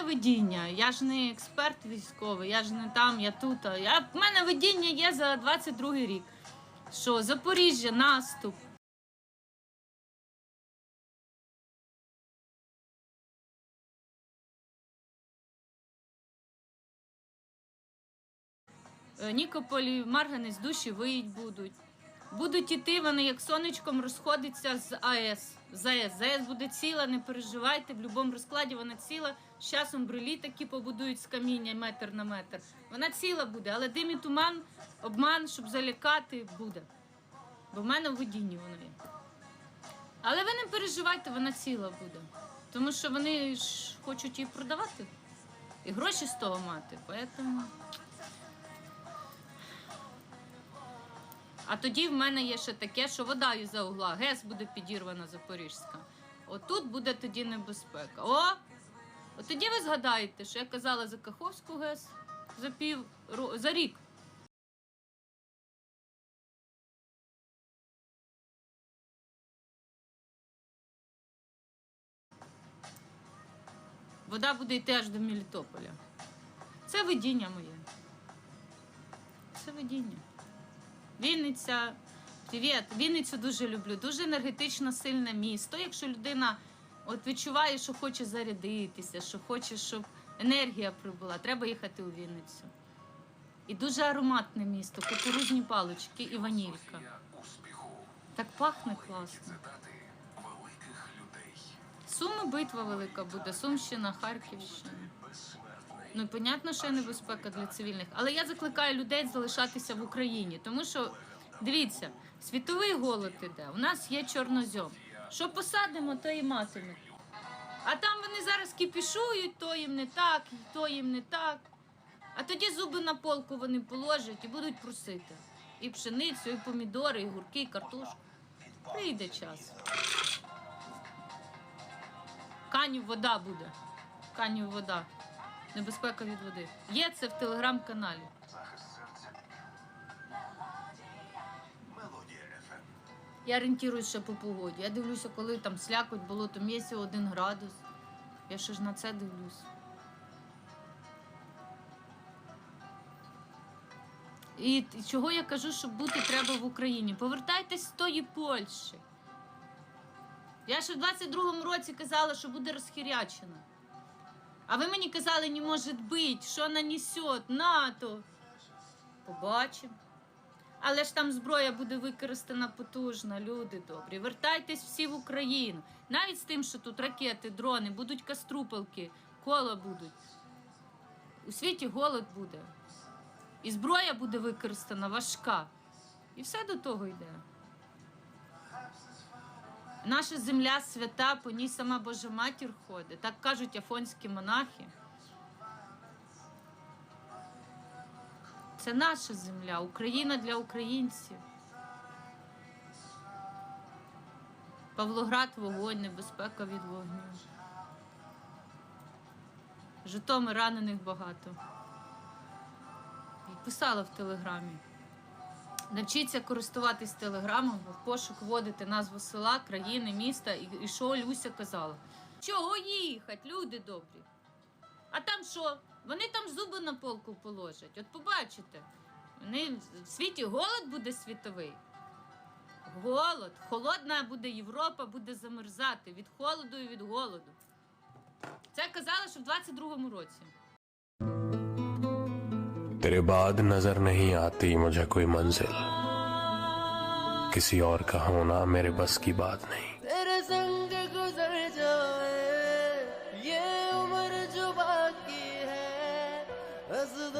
мене видіння. Я ж не експерт військовий, я ж не там, я тут. Я, в мене видіння є за 22 рік. Що Запоріжжя, наступ. Е, Нікополі, Марганець, душі виїть будуть. Будуть іти вони, як сонечком розходиться з АЕС. З АЕС. ЗАЕС буде ціла, не переживайте. В будь-якому розкладі вона ціла. З часом брилі такі побудують з каміння метр на метр. Вона ціла буде, але дим і туман, обман, щоб залякати, буде. Бо в мене в водінні воно є. Але ви не переживайте, вона ціла буде. Тому що вони ж хочуть її продавати і гроші з того мати. Поэтому... А тоді в мене є ще таке, що вода із-за угла, ГЕС буде підірвана Запорізька. Отут буде тоді небезпека. О! От тоді ви згадаєте, що я казала за Каховську ГЕС за пів за рік. Вода буде йти аж до Мелітополя. Це видіння моє. Це видіння. Вінниця. Привіт. Вінницю дуже люблю. Дуже енергетично сильне місто. Якщо людина от відчуває, що хоче зарядитися, що хоче, щоб енергія прибула, треба їхати у Вінницю. І дуже ароматне місто, кукурузні палички і ванілька. Так пахне класно. Суми битва велика буде, Сумщина, Харківщина. Ну, понятно, що є небезпека для цивільних, але я закликаю людей залишатися в Україні, тому що дивіться, світовий голод іде. У нас є чорнозьом. Що посадимо, то і матиме. А там вони зараз кіпішують, то їм не так, то їм не так. А тоді зуби на полку вони положать і будуть просити. І пшеницю, і помідори, і гурки, і картошку. Прийде час. Канів вода буде. Канів вода. Небезпека від води. Є це в телеграм-каналі. Я орієнтуюсь ще по погоді. Я дивлюся, коли там слякоть було, то місяць один градус. Я ще ж на це дивлюсь. І чого я кажу, що бути треба в Україні? Повертайтесь з тої Польщі. Я ще в 22-му році казала, що буде розхірячено. А ви мені казали, не може бути, що нанесет НАТО. Побачимо. Але ж там зброя буде використана потужна, люди добрі. Вертайтесь всі в Україну. Навіть з тим, що тут ракети, дрони, будуть каструпалки, кола будуть. У світі голод буде. І зброя буде використана важка. І все до того йде. Наша земля свята, по ній сама Божа матір ходить. Так кажуть афонські монахи. Це наша земля, Україна для українців. Павлоград вогонь, небезпека від вогню. Житомир ранених багато. Писала в телеграмі. Навчіться користуватись телеграмом, в пошук вводити назву села, країни, міста і що Люся казала. Чого їхати, люди добрі? А там що? Вони там зуби на полку положать. От побачите. Вони в світі голод буде світовий. Голод. Холодна буде Європа, буде замерзати від холоду і від голоду. Це казали, що в 22-му році. तेरे बाद नजर नहीं आती मुझे कोई मंजिल किसी और का होना मेरे बस की बात नहीं as the